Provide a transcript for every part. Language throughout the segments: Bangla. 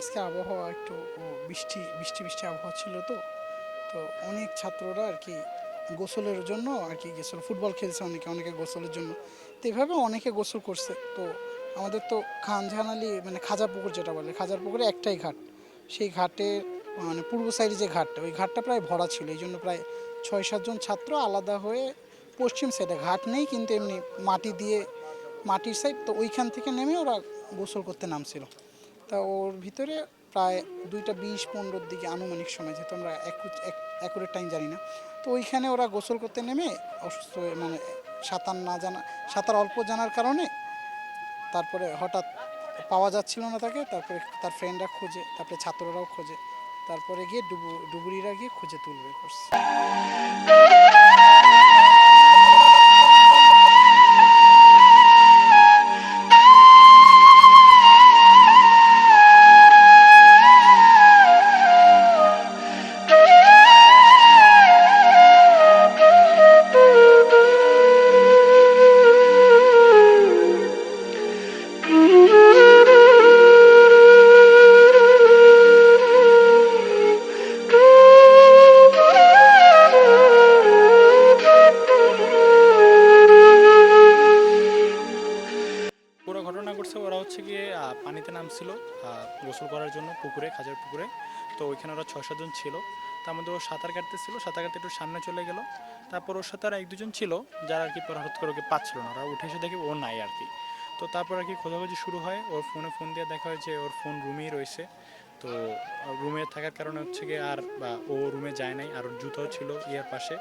আজকে আবহাওয়া একটু বৃষ্টি বৃষ্টি বৃষ্টি আবহাওয়া ছিল তো। তো অনেক ছাত্ররা আর কি গোসলের জন্য আর কি গেছিল, ফুটবল খেলছে অনেকে অনেকে গোসলের জন্য। তো এভাবে অনেকে গোসল করছে। তো আমাদের তো খানঝানালি মানে খাজা পুকুর যেটা বলে, খাজার পুকুরে একটাই ঘাট। সেই ঘাটে মানে পূর্ব সাইডে যে ঘাটটা, ওই ঘাটটা প্রায় ভরা ছিল। এই জন্য প্রায় ছয় সাতজন ছাত্র আলাদা হয়ে পশ্চিম সাইডে ঘাট নেই, কিন্তু এমনি মাটি দিয়ে, মাটির সাইড তো ওইখান থেকে নেমে ওরা গোসল করতে নামছিল। তা ওর ভিতরে প্রায় দুইটা বিশ পনেরোর দিকে আনুমানিক সময় যেহেতু আমরা অ্যাকুরেট টাইম জানি না। তো ওইখানে ওরা গোসল করতে নেমে অসুস্থ মানে সাঁতার না জানা সাঁতার অল্প জানার কারণে তারপরে হঠাৎ পাওয়া যাচ্ছিল না তাকে। তারপরে তার ফ্রেন্ডরা খোঁজে, তারপরে ছাত্ররাও খোঁজে। তারপরে গিয়ে ডুবু ডুবুরিরা গিয়ে খুঁজে তুলবে করছে হচ্ছে গিয়ে পানিতে নামছিল গোসল করার জন্য পুকুরে খাজার পুকুরে। তো ওইখানে ওরা ছয় সাতজন ছিল। তার মধ্যে ও সাঁতার কাটতেছিল সাঁতার কাটতে একটু সামনে চলে গেল। তারপর ওর সাথে আর এক দুজন ছিল, যারা আর কি পরে হঠাৎ করে ওকে পাচ্ছিল না। ওরা উঠে এসে দেখে ও নাই আর কি। তো তারপর আর কি খোঁজাখুঁজি শুরু হয়। ওর ফোনে ফোন দিয়ে দেখা হয় যে ওর ফোন রুমেই রয়েছে। তো রুমে থাকার কারণে হচ্ছে গিয়ে আর বা ও রুমে যায় নাই, আর জুতাও ছিল ইয়ার পাশে।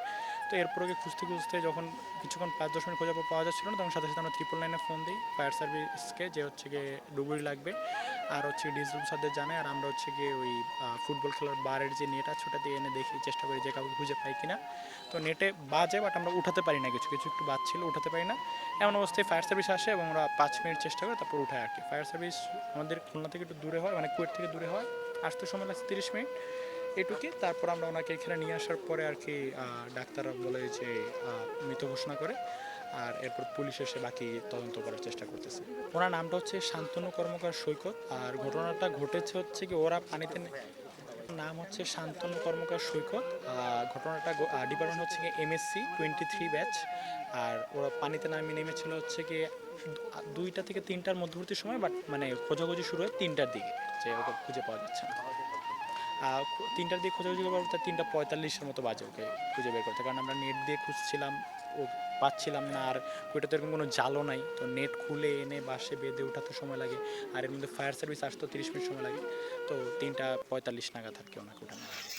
তো এরপর ওকে খুঁজতে খুঁজতে যখন কিছুক্ষণ পাঁচ, দশ মিনিট খোঁজার পাওয়া যাচ্ছিল না, তখন সাথে সাথে আমরা ট্রিপল লাইনে ফোন দিই ফায়ার সার্ভিসকে যে হচ্ছে গিয়ে ডুবুরি লাগবে। আর হচ্ছে ডিজরুম সাথে জানাই, আর আমরা হচ্ছে গিয়ে ওই ফুটবল খেলার বারের যে নেট আছে ওটা দিয়ে এনে দেখি, চেষ্টা করি যে কাউকে খুঁজে পাই কিনা। তো নেটে বাজে বাট আমরা উঠাতে পারি না কিছু কিছু একটু বাজ ছিল, উঠাতে পারি না। এমন অবস্থায় ফায়ার সার্ভিস আসে এবং ওরা পাঁচ মিনিট চেষ্টা করে, তারপর উঠায় আর কি। ফায়ার সার্ভিস আমাদের খুলনা থেকে একটু দূরে হয় মানে কুয়েট থেকে দূরে হয়। আসতে সময় লাগছে তিরিশ মিনিট এটুকুই তারপর আমরা ওনাকে এখানে নিয়ে আসার পরে আর কি ডাক্তাররা বলে যে মৃত ঘোষণা করে আর এরপর পুলিশ এসে বাকি তদন্ত করার চেষ্টা করতেছে। ওনার নামটা হচ্ছে শান্তনু কর্মকার সৈকত আর ঘটনাটা ঘটেছে হচ্ছে কি ওরা পানিতে নাম হচ্ছে শান্তনু কর্মকার সৈকত। ঘটনাটা ডিপার্টমেন্ট হচ্ছে গিয়ে এমএসসি টোয়েন্টি থ্রি ব্যাচ আর ওরা পানিতে নামিয়ে নেমেছিল হচ্ছে গিয়ে দুইটা থেকে তিনটার মধ্যবর্তী সময় বাট মানে খোঁজাখুঁজি শুরু হয় তিনটার দিকে, যে ওকে খুঁজে পাওয়া যাচ্ছে না। তিনটার দিকে খোঁজাখুঁজি খুঁজে পর তার তিনটা পঁয়তাল্লিশের মতো বাজে ওকে খুঁজে বের করতে কারণ আমরা নেট দিয়ে খুঁজছিলাম, ও পাচ্ছিলাম না। আর ওইটা তো এরকম কোনো জালও নাই, তো নেট খুলে এনে বাসে বেঁধে ওঠাতে সময় লাগে। আর এর মধ্যে ফায়ার সার্ভিস আসতো তিরিশ মিনিট সময় লাগে। তো তিনটা পঁয়তাল্লিশ নাগাদ আর কেউ হয়।